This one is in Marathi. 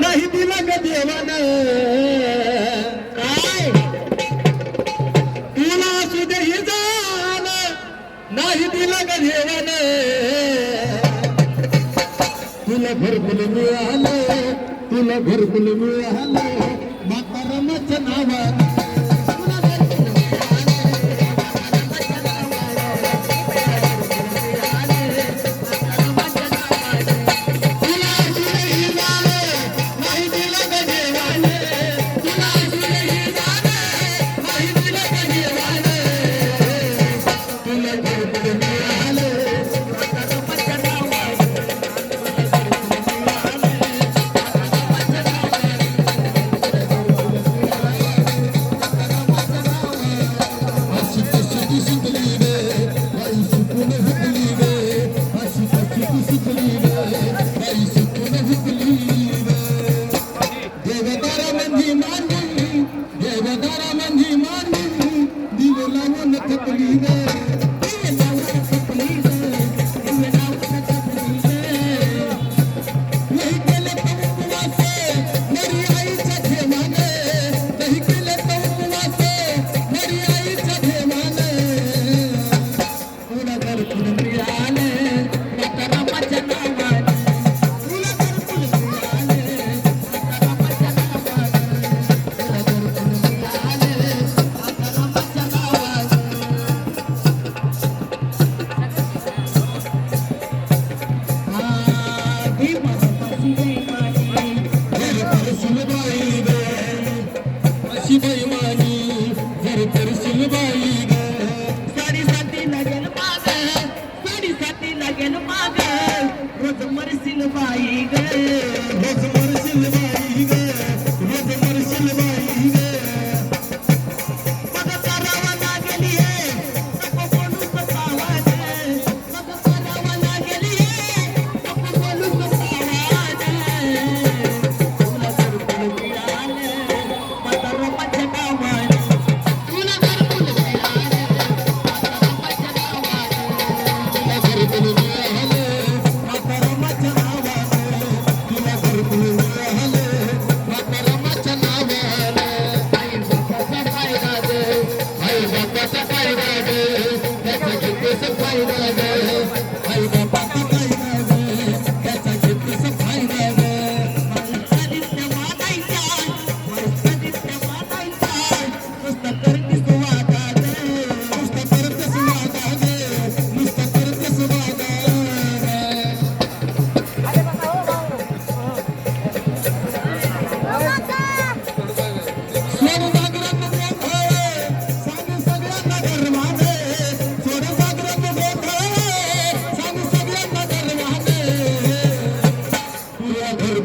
नाही दिला का देवान. काय तुला असू दे ही जाण. नाही दिला का देवान. तुला घरकुल मिळालं. तुला घरकुल मिळालं. माता रमाच्या नावानं